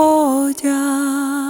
ходять.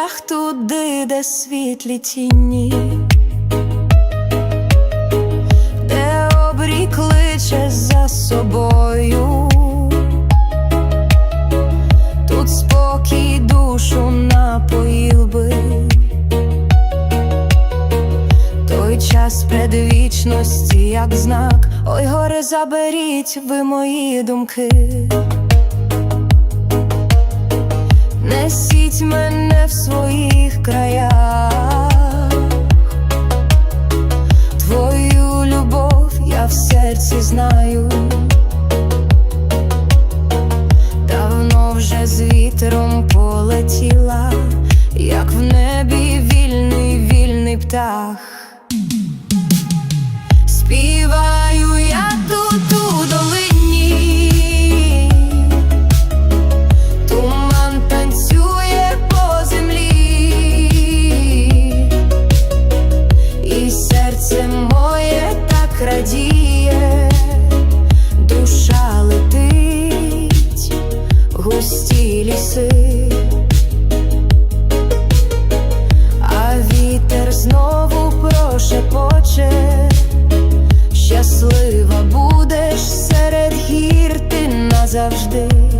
шлях туди, де світлі тіні, де обрій кличе за собою, тут спокій душу напоїл би. Той час предвічності, як знак, ой, горе, заберіть ви мої думки. Несіть мене в своїх краях, твою любов я в серці знаю. Давно вже з вітром полетіла, як в небі вільний, вільний птах. Назавжди.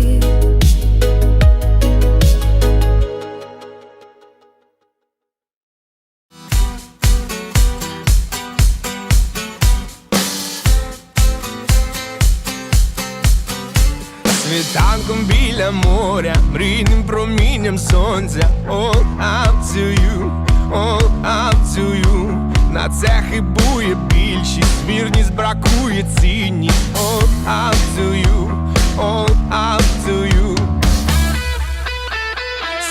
Це хибує більшість, вірність бракує цінні, All up to you, all up to you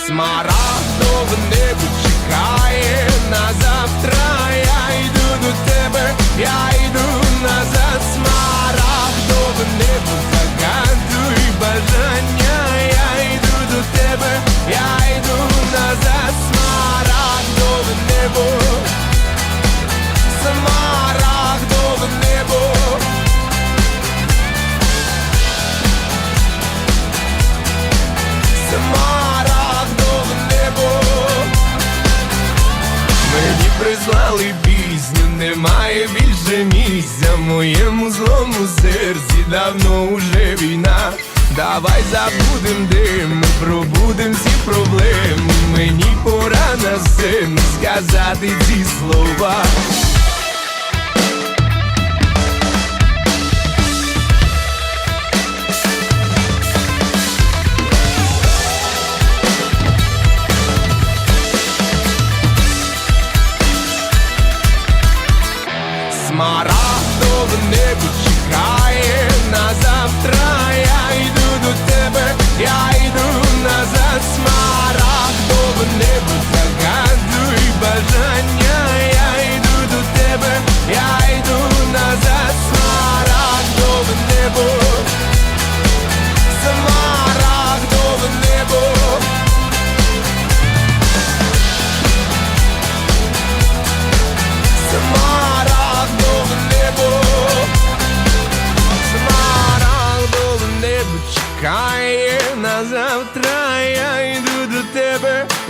Смарагдове небо чекає на завтра. Я йду до тебе, я йду назад. Смарагдове небо загадуй бажання. Я йду до тебе, я йду назад. Давай забудем дим, пробудем всі проблеми Мені пора на син сказати ці слова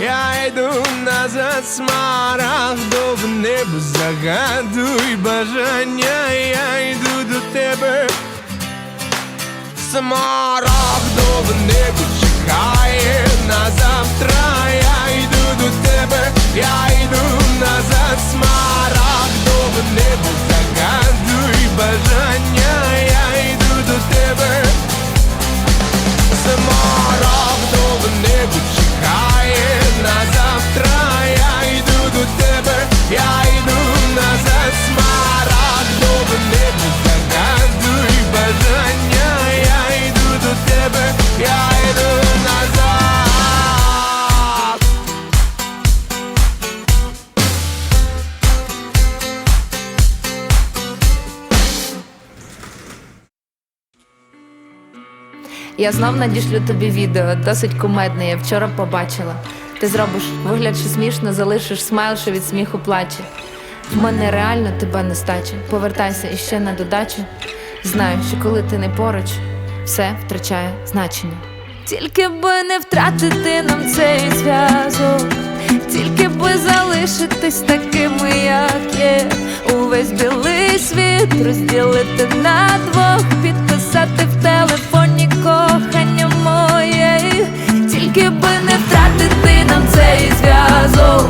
я йду назад, смарагдов небо загадуй бажання, я йду до тебе. Смарагдове небо чекає на завтра, я йду до тебе, я йду назад, смарагдове небо загадуй бажання, я йду до тебе. Смарагдове небо Я знов надішлю тобі відео, досить кумедне, я вчора побачила. Ти зробиш вигляд, що смішно, залишиш смайл, що від сміху плаче. В мене реально тебе нестача. Повертайся іще на додачу. Знаю, що коли ти не поруч, все втрачає значення. Тільки би не втратити нам цей зв'язок, тільки би залишитись такими, як є. Увесь білий світ розділити на двох, підписати в телефоні кохання моє, тільки би не втратити нам цей зв'язок,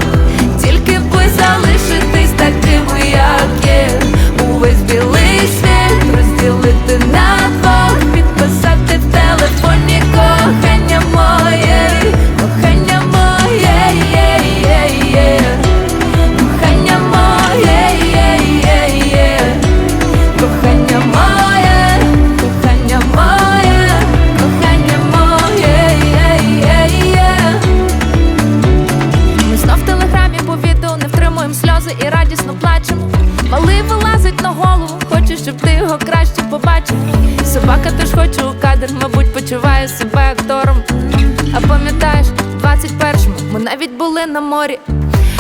навіть були на морі.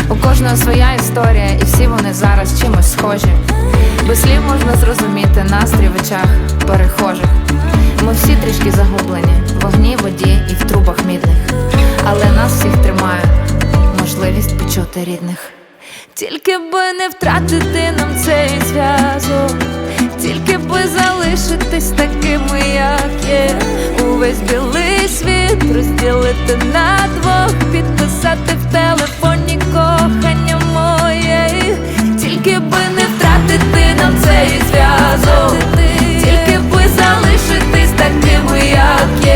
У кожного своя історія, і всі вони зараз чимось схожі. Без слів можна зрозуміти настрій в очах перехожих. Ми всі трішки загублені в вогні, воді і в трубах мідних. Але нас всіх тримає можливість почути рідних. Тільки би не втратити нам цей зв'язок, тільки би залишитись такими, як є. Увесь білий світ розділити на двох, підписати в телефоні кохання моє, тільки би не втратити нам цей зв'язок, тільки би залишитись такими, як є.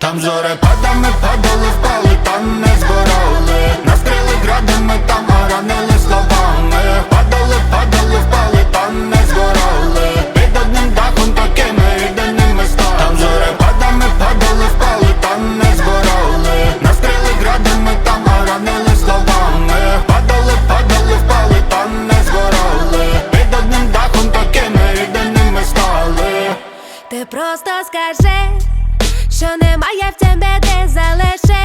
Там зорепадами падали, впали, та не збирали. Настріли градами, там ранили словами. Падали, падали, впали, та не згорали Під одним дахом такими єдиними стали. Там зорепадами падали, впали, та не згорали Настріли градами, там ранили словами. Падали, падали, впали, та не згорали Під одним дахом такими єдиними стали. Ти просто скажи, що немає в тебе де залиши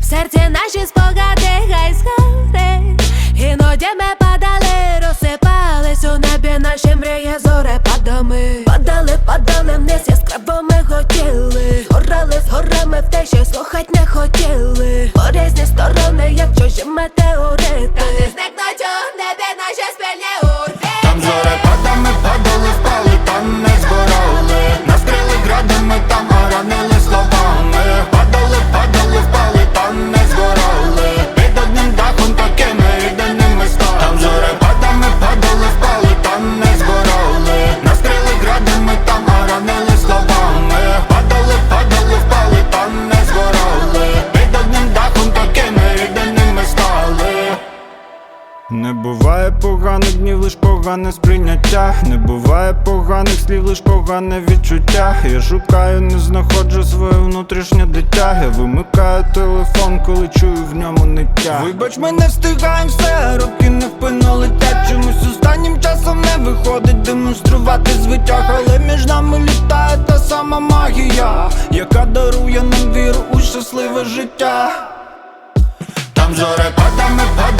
В серці наші спогади хай згорить Іноді ми падали, розсипались у небі наші мрії зорепадами Падали, падали вниз, яскравими хотіли. Горали з горами в те, що слухать не хотіли. По різні сторони, як чужі метеорити поганих днів, лиш погане сприйняття. Не буває поганих слів, лиш погане відчуття. Я шукаю, не знаходжу своє внутрішнє дитя. Я вимикаю телефон, коли чую в ньому ниття. Вибач, ми не встигаємо все, роки невпинно летять. Чомусь останнім часом не виходить демонструвати звитяг, але між нами літає та сама магія, яка дарує нам віру у щасливе життя. Там зорепадами падали, впали,